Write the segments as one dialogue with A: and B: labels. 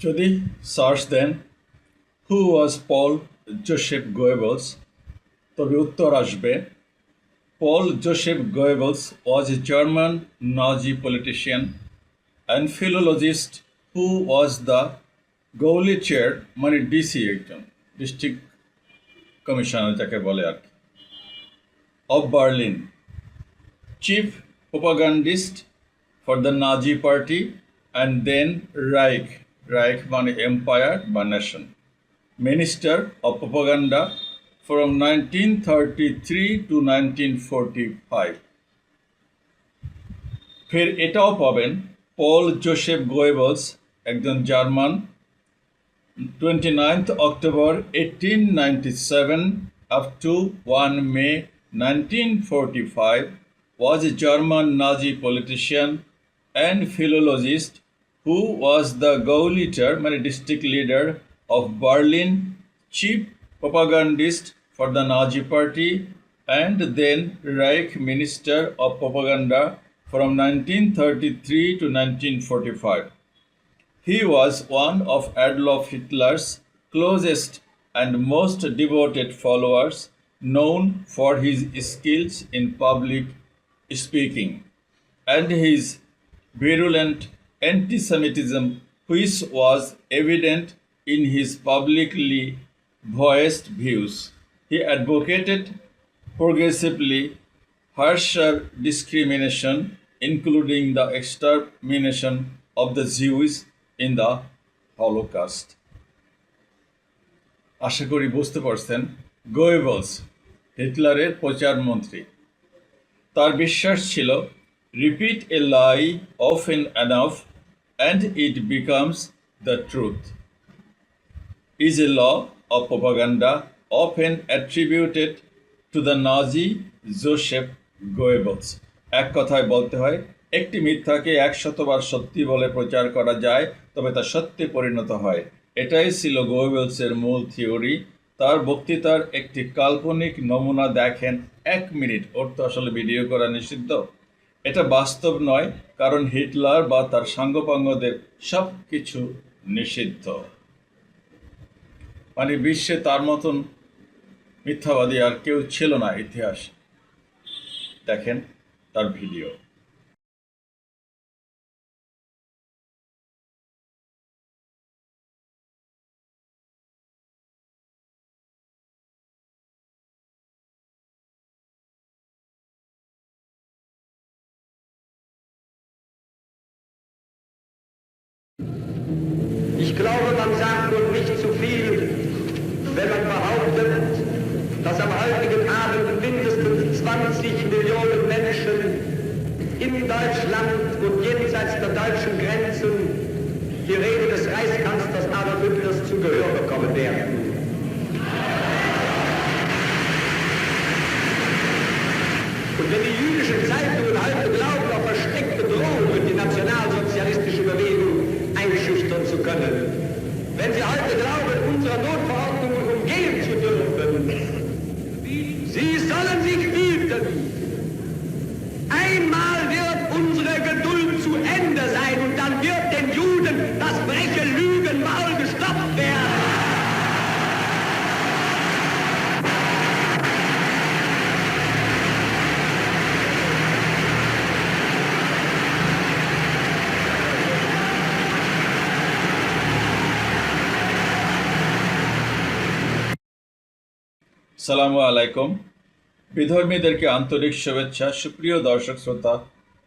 A: যদি search then who was Paul Joseph Goebbels তবে উত্তর আসবে Paul Joseph Goebbels was a German Nazi politician and philologist who was the Gauleiter মানে DC একজন district commissioner যাকে বলে আর কি of Berlin, chief propagandist for the Nazi party and then Reich, Reich মানে empire বা nation, minister of propaganda from 1933 to 1945. ফের এটাও পাবেন পল জোসেফ গোয়েবলস একজন German 29th October 1897 up to 1 May 1945 was a German Nazi politician and philologist who was the Gauleiter, মানে district leader of Berlin, chief propagandist for the Nazi party and then Reich Minister of Propaganda from 1933 to 1945. He was one of Adolf Hitler's closest and most devoted followers, known for his skills in public speaking and his virulent anti Semitism, which was evident in his publicly voiced views. He advocated progressively harsher discrimination, including the extermination of the Jews in the Holocaust. আশা করি বুঝতে পারছেন Goebbels হিটলারের প্রচারমন্ত্রী তার বিশ্বাস ছিল repeat a lie often enough and it becomes the truth is a law of propaganda often attributed to the Nazi Joseph Goebbels. এক কথায় বলতে হয়, একটি মিথ্যাকে একশতবার সত্যি বলে প্রচার করা যায়, তবে তা সত্যি পরিণত হয়। এটাই ছিল গোয়েবলসের মূল থিওরি। তার বক্তৃতার একটি কাল্পনিক নমুনা দেখেন এক মিনিট। ওর তো আসলে ভিডিও করা নিষিদ্ধ। এটা বাস্তব নয়, কারণ হিটলার বা তার সাঙ্গপাঙ্গদের সব কিছু নিষিদ্ধ। মানে বিশ্বে তার মতন মিথ্যাবাদী আর কেউ ছিল না ইতিহাস। দেখেন তার video.
B: Glaube, man sagt nun nicht zu viel, wenn man behauptet, dass am heutigen Abend mindestens 20 Millionen Menschen in Deutschland und jenseits der deutschen Grenzen die Rede des Reichskanzlers Adolf Hitlers zu Gehör bekommen werden. Und wenn die jüdischen Zeitungen heute glauben,
A: সালামু আলাইকুম। বিধর্মীদেরকে আন্তরিক শুভেচ্ছা, সুপ্রিয় দর্শক শ্রোতা,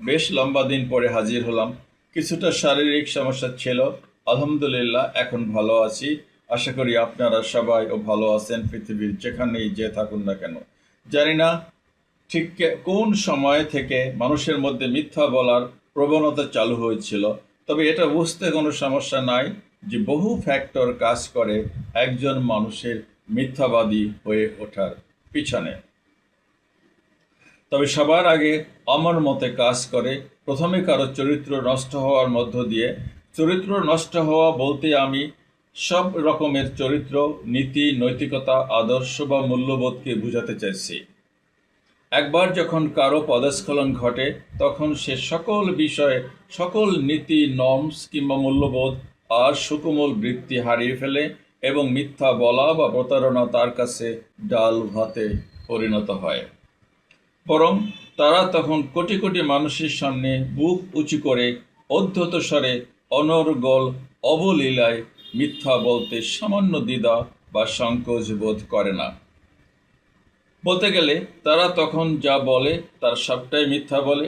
A: বেশ লম্বা দিন পরে হাজির হলাম। কিছুটা শারীরিক সমস্যা ছিল। আলহামদুলিল্লাহ, এখন ভালো আছি। আশা করি আপনারা সবাই ও ভালো আছেন, পৃথিবীর যেখানেই যে থাকুন না কেন। জানি না ঠিক কোন সময় থেকে মানুষের মধ্যে মিথ্যা বলার প্রবণতা চালু হয়েছিল, তবে এটা বুঝতে কোনো সমস্যা নাই যে বহু ফ্যাক্টর কাজ করে একজন মানুষের মিথ্যাবাদী হয়ে ওঠার পিছনে। তবে সবার আগে আমার মতে কাজ করে, প্রথমে কারও চরিত্র নষ্ট হওয়ার মধ্য দিয়ে, চরিত্র নষ্ট হওয়া বলতে আমি সব রকমের চরিত্র, নীতি, নৈতিকতা, আদর্শ বা মূল্যবোধকে বুঝাতে চাইছি। একবার যখন কারও পদস্খলন ঘটে, তখন সে সকল বিষয়ে, সকল নীতি, নর্মস কিংবা মূল্যবোধ আর সুকোমল বৃত্তি হারিয়ে ফেলে এবং মিথ্যা বলা বা প্রতারণা তার কাছে ডাল ভাতে পরিণত হয়। বরং তারা তখন কোটি কোটি মানুষের সামনে বুক উঁচু করে অধ্যত স্বরে অনর্গল অবলীলায় মিথ্যা বলতে সামান্য দ্বিধা বা সংকোচ বোধ করে না। বলতে গেলে তারা তখন যা বলে তার সবটাই মিথ্যা বলে।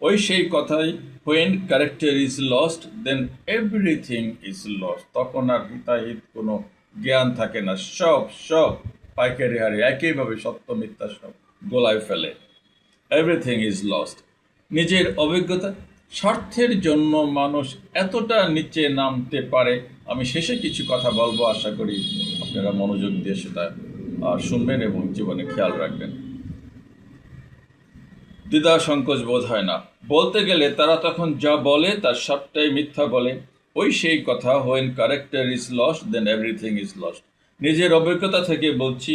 A: ওই সেই কথাই when character is lost then everything is lost তখন আর হিতাহিত কোনো জ্ঞান থাকে না। সব সব পাইকারি হারে একইভাবে সত্য, মিথ্যা সব গোলায় ফেলে। এভরিথিং ইজ লস্ট নিজের অভিজ্ঞতা, স্বার্থের জন্য মানুষ এতটা নিচে নামতে পারে। আমি শেষে কিছু কথা বলব, আশা করি আপনারা মনোযোগ দিয়ে সেটা শুনবেন এবং জীবনে খেয়াল রাখবেন। দ্বিধা সংকোচ বোধ হয় না। বলতে গেলে তারা তখন যা বলে তার সবটাই মিথ্যা বলে। ওই সেই কথা when character is lost then everything is lost নিজের অভিজ্ঞতা থেকে বলছি,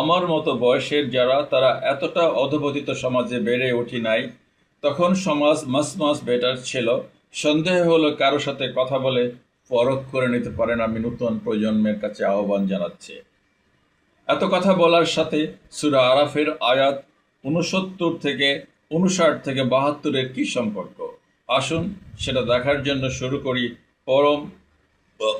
A: আমার মতো বয়সের যারা, তারা এতটা অধপতিত সমাজে বেড়ে উঠি নাই। তখন সমাজ মাস মাস বেটার ছিল। সন্দেহ হলো কারও সাথে কথা বলে পরখ করে নিতে পারেন আমি নতুন প্রজন্মের কাছে আহ্বান জানাচ্ছি। এত কথা বলার সাথে সুরা আরাফের আয়াত উনসত্তর থেকে উনষাট থেকে বাহাত্তরের কি সম্পর্ক? আসুন সেটা দেখার জন্য শুরু করি পরম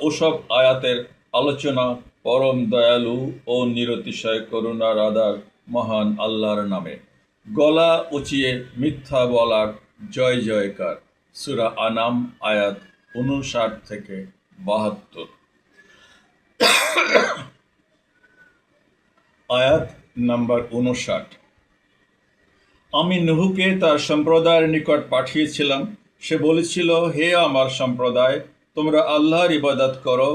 A: ওসব আয়াতের আলোচনা। পরম দয়ালু ও নিরতিশয় করুণা আদার মহান আল্লাহর নামে। গলা উঁচিয়ে মিথ্যা বলার জয় জয়কার। সুরা আনাম, আয়াত উনষাট থেকে বাহাত্তর। আয়াত নাম্বার উনষাট আমি নুহুকে তার সম্প্রদায়ের নিকট পাঠিয়েছিলাম। সে বলেছিল, হে আমার সম্প্রদায়, তোমরা আল্লাহর ইবাদত করো।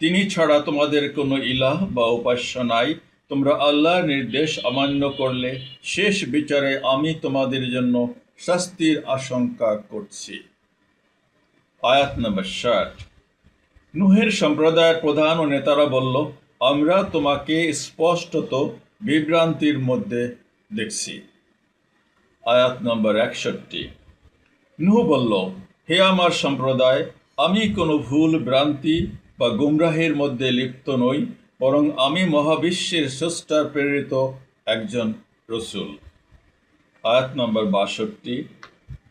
A: তিনি ছাড়া তোমাদের কোনো ইলাহ বা উপাস্য নাই। তোমরা আল্লাহর নির্দেশ অমান্য করলে। শেষ বিচারে আমি তোমাদের জন্য শাস্তির আশঙ্কা করছি। আয়াত নম্বর ষাট। নুহের সম্প্রদায়ের প্রধান ও নেতারা বলল, আমরা তোমাকে স্পষ্টত বিভ্রান্তির মধ্যে দেখছি। আয়াত নম্বর একষট্টি। নুহ বলল, হে আমার সম্প্রদায়, আমি কোনো ভুল, ভ্রান্তি বা গুমরাহের মধ্যে লিপ্ত নই, বরং আমি মহাবিশ্বের স্রষ্টার প্রেরিত একজন রসুল। আয়াত নম্বর বাষট্টি।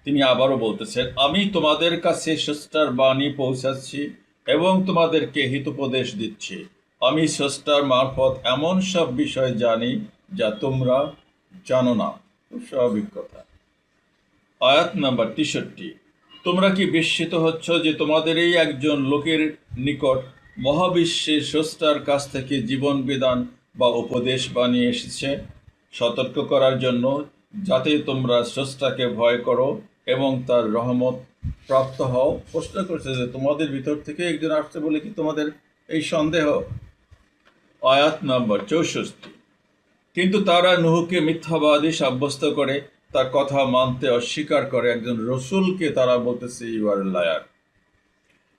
A: তিনি আবারও বলতেছেন, আমি তোমাদের কাছে স্রষ্টার বাণী পৌঁছাচ্ছি এবং তোমাদেরকে হিতোপদেশ দিচ্ছি। আমি স্রষ্টার মারফত এমন সব বিষয় জানি যা তোমরা জানো না। খুব স্বাভাবিক কথা আয়াত নাম্বার তেষট্টি। তোমরা কি বিস্মিত হচ্ছ যে তোমাদের এই একজন লোকের নিকট মহাবিশ্বের স্রষ্টার কাছ থেকে জীবন বিধান বা উপদেশ বানিয়ে এসেছে? সতর্ক করার জন্য যাতে তোমরা স্রষ্টাকে ভয় করো এবং তার রহমত প্রাপ্ত হও। প্রশ্ন করছে যে তোমাদের ভিতর থেকে একজন আসছে বলে কি তোমাদের এই সন্দেহ? আয়াত নম্বর চৌষট্টি। কিন্তু তারা নুহুকে মিথ্যাবাদী সাব্যস্ত করে, তার কথা মানতে অস্বীকার করে একজন রসুলকে তারা বলতেছে ইউ আর লায়ার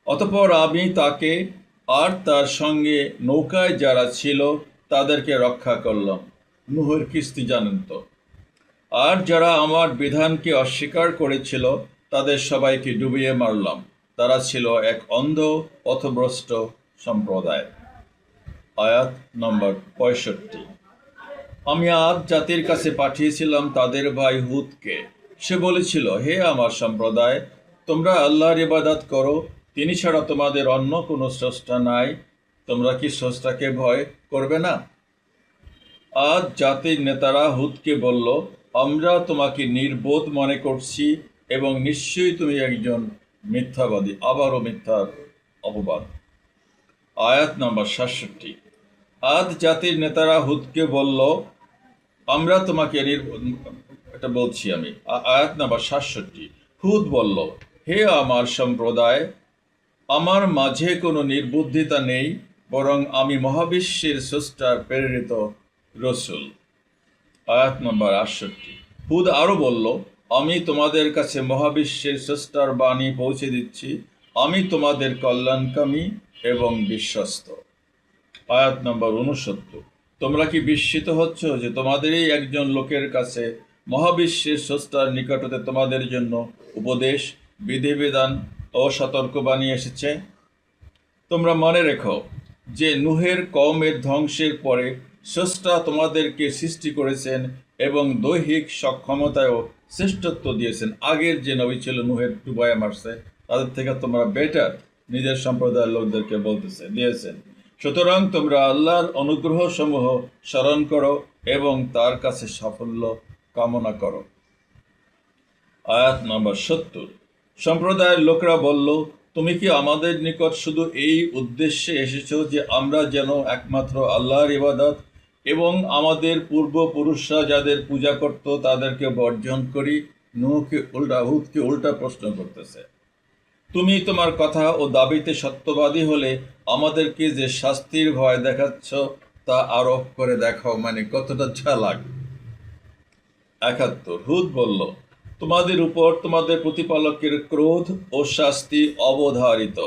A: অতপর আমি তাকে আর তার সঙ্গে নৌকায় যারা ছিল তাদেরকে রক্ষা করলাম। নুহের কিস্তি জানেন তো। আর যারা আমার বিধানকে অস্বীকার করেছিল, তাদের সবাইকে ডুবিয়ে মারলাম। তারা ছিল এক অন্ধ পথভ্রষ্ট সম্প্রদায়। আয়াত নম্বর পঁয়ষট্টি। আমি আদ জাতির কাছে পাঠিয়েছিলাম তাদের ভাই হুদকে। সে বলেছিল, হে আমার সম্প্রদায়, তোমরা আল্লাহর ইবাদাত করো। তিনি ছাড়া তোমাদের অন্য কোনো স্রষ্টা নাই। তোমরা কি স্রষ্টাকে ভয় করবে না? আজ জাতির নেতারা হুদকে বলল, আমরা তোমাকে নির্বোধ মনে করছি এবং নিশ্চয়ই তুমি একজন মিথ্যাবাদী, আবারও মিথ্যার অপবাদ। আয়াত নম্বর সাতষট্টি। আদ জাতির নেতারা হুদকে বলল আমরা তোমাকে এটা বলছি আমি। আয়াত নাম্বার সাতষট্টি। হুদ বলল, হে আমার সম্প্রদায়, আমার মাঝে কোনো নির্বুদ্ধিতা নেই, বরং আমি মহাবিশ্বের স্রষ্টার প্রেরিত রসুল। আয়াত নম্বর আটষট্টি। হুদ আরও বলল, আমি তোমাদের কাছে মহাবিশ্বের স্রষ্টার বাণী পৌঁছে দিচ্ছি। আমি তোমাদের কল্যাণকামী এবং বিশ্বস্ত। আয়াত নম্বর উনসত্তর তোমরা কি বিস্মিত হচ্ছ যে তোমাদেরই একজন লোকের কাছে মহাবিশ্বের স্রষ্টার নিকটতে তোমাদের জন্য উপদেশ, বিধিবিধান ও সতর্কবাণী এসেছে? তোমরা মনে রেখো যে নুহের কমের ধ্বংসের পরে স্রষ্টা তোমাদেরকে সৃষ্টি করেছেন এবং দৈহিক সক্ষমতায়ও শ্রেষ্ঠত্ব দিয়েছেন। আগের যে নবী ছিল নুহের ডুবাইয়া মারছে, তাদের থেকে তোমরা বেটার নিজের সম্প্রদায়ের লোকদেরকে বলতেছে, দিয়েছেন। সুতরাং তোমরা আল্লাহর অনুগ্রহ সমূহ স্মরণ করো এবং তার কাছে সাফল্য কামনা করো। আয়াত নম্বর সত্তর। সম্প্রদায়ের লোকরা বলল, তুমি কি আমাদের নিকট শুধু এই উদ্দেশ্যে এসেছ যে আমরা যেন একমাত্র আল্লাহর ইবাদত এবং আমাদের পূর্বপুরুষরা যাদের পূজা করত তাদেরকে বর্জন করি? নুহকে উল্টা, হুদকে উল্টা প্রশ্ন করতেছে। তুমি তোমার কথা ও দাবিতে সত্যবাদী হলে আমাদেরকে যে শাস্তির ভয় দেখাচ্ছ তা আরোপ করে দেখাও মানে কতটা চালাক। একাত্তর, হুদ বলল, তোমাদের উপর তোমাদের প্রতিপালকের ক্রোধ ও শাস্তি অবধারিত।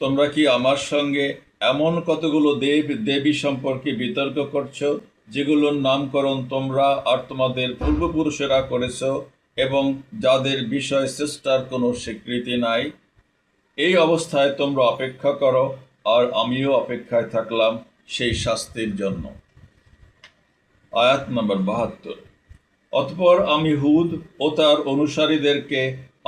A: তোমরা কি আমার সঙ্গে এমন কতগুলো দেব দেবী সম্পর্কে বিতর্ক করছ, যেগুলোর নামকরণ তোমরা আর তোমাদের পূর্বপুরুষেরা করেছ এবং যাদের বিষয় চেষ্টার কোনো স্বীকৃতি নাই? এই অবস্থায় তোমরা অপেক্ষা করো, আর আমিও অপেক্ষায় থাকলাম সেই শাস্তির জন্য। আয়াত নম্বর বাহাত্তর। অতপর আমি হুদ ও তার অনুসারীদেরকে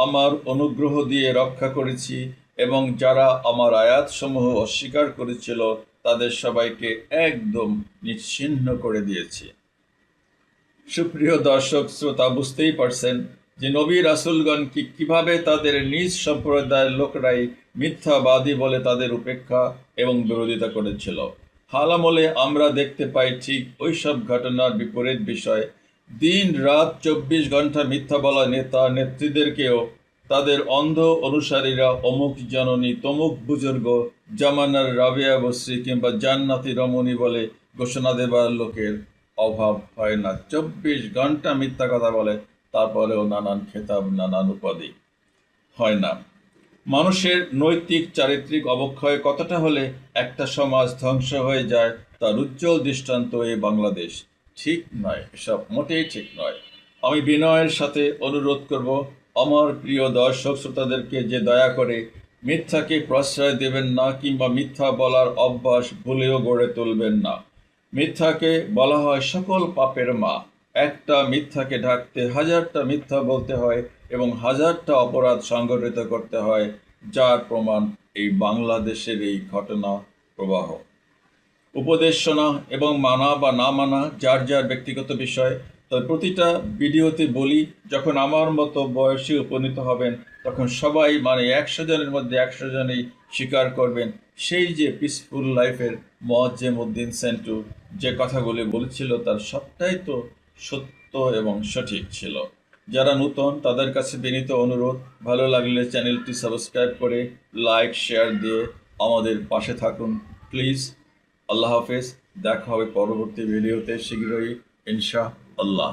A: আমার অনুগ্রহ দিয়ে রক্ষা করেছি এবং যারা আমার আয়াতসমূহ অস্বীকার করেছিল, তাদের সবাইকে একদম নিচ্ছিন্ন করে দিয়েছি। সুপ্রিয় দর্শক, শ্রোতা, বুঝতেই পারছেন যে নবী রাসুলগণ কি কীভাবে তাদের নিজ সম্প্রদায়ের লোকরাই মিথ্যাবাদী বলে তাদের উপেক্ষা এবং বিরোধিতা করেছিল। হালামলে আমরা দেখতে পাই ঠিক ওইসব ঘটনার বিপরীত বিষয়। দিন রাত চব্বিশ ঘণ্টা মিথ্যা বলা নেতা নেত্রীদেরকেও তাদের অন্ধ অনুসারীরা অমুক জননী, তমুক বুজুর্গ, জামানার রাবিয়া বশ্রী কিংবা জান্নাতি রমণী বলে ঘোষণা দেবার লোকের অভাব হয় না। চব্বিশ ঘণ্টা মিথ্যা কথা বলে। তারপরেও নানান খেতাব, নানান উপাধি। হয় না। মানুষের নৈতিক, চারিত্রিক অবক্ষয় কতটা হলে একটা সমাজ ধ্বংস হয়ে যায় তার উজ্জ্বল দৃষ্টান্ত এই বাংলাদেশ? ঠিক নয়, এসব মোটেই ঠিক নয়। আমি বিনয়ের সাথে অনুরোধ করব, আমার প্রিয় দর্শক শ্রোতাদেরকে যে দয়া করে মিথ্যাকে প্রশ্রয় দেবেন না কিংবা মিথ্যা বলার অভ্যাস ভুলেও গড়ে তুলবেন না। মিথ্যাকে বলা হয় সকল পাপের মা। একটা মিথ্যাকে ঢাকতে হাজারটা মিথ্যা বলতে হয় এবং হাজারটা অপরাধ সংগঠিত করতে হয়, যার প্রমাণ এই বাংলাদেশের এই ঘটনা প্রবাহ। উপদেশ শোনা এবং মানা বা না মানা, যার যার ব্যক্তিগত বিষয়, তবে প্রতিটা ভিডিওতে বলি, যখন আমার মতো বয়সে উপনীত হবেন, তখন সবাই মানে একশো জনের মধ্যে একশো জনই স্বীকার করবেন, সেই যে পিসফুল লাইফের মোয়াজ্জেম উদ্দিন সেন্টু যে কথাগুলি বলেছিল, তার সবটাই তো সত্য এবং সঠিক ছিল। যারা নূতন, তাদের কাছে বিনীত অনুরোধ। ভালো লাগলে চ্যানেলটি সাবস্ক্রাইব করে লাইক, শেয়ার দিয়ে আমাদের পাশে থাকুন। প্লিজ, আল্লাহ হাফেজ। দেখা হবে পরবর্তী ভিডিওতে শীঘ্রই ইনশা আল্লাহ